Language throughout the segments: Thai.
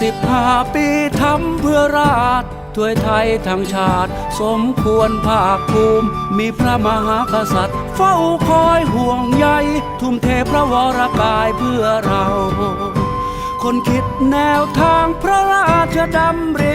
สิบห้าปีทำเพื่อราชถ้วยไทยทั้งชาติ สมควรภาคภูมิ มีพระมหากษัตริย์ เฝ้าคอยห่วงใย ทุ่มเทพระวรกายเพื่อเรา คนคิดแนวทางพระราชดำริ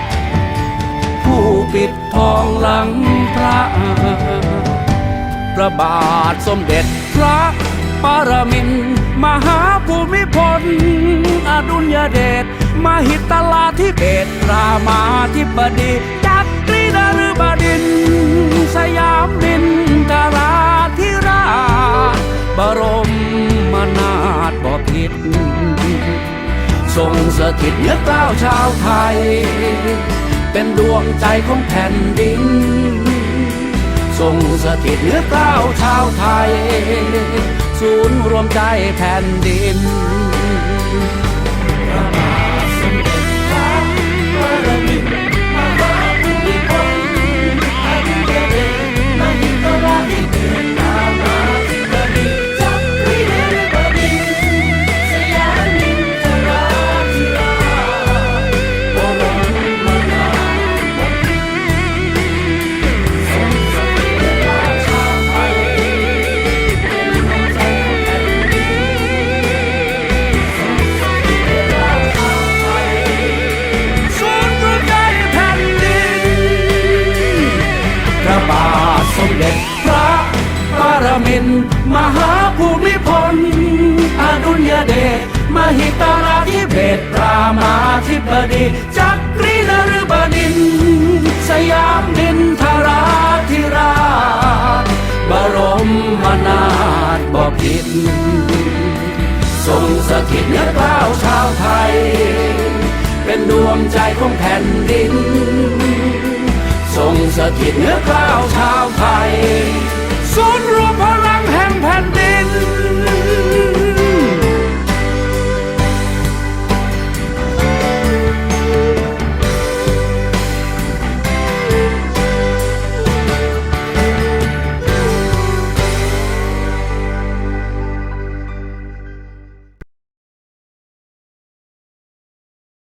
ทองหลังพระพระบาทสมเด็จพระปรมินมหาภูมิพล อดุลยเดชมหิตลาธิเบศรามาธิบดีจักรีนฤบดิน สยามดินทราธิราชบรมมนาถบพิตรทรงสถิตเหนือกล้าวชาวไทย เป็นดวงใจของแผ่นดิน ทรงสถิตเหนือกล้าชาวไทย ศูนย์รวมใจแผ่นดิน ดุลยเดชมหิตราธิเบศรามาธิบดีจักรีนฤบดิน สยามดินทราธิราชบรมนาถบพิตรทรงสถิตเหนือกล้าวชาวไทย เป็นดวงใจของแผ่นดิน ทรงสถิตเหนือกล้าวชาวไทยศูนย์ร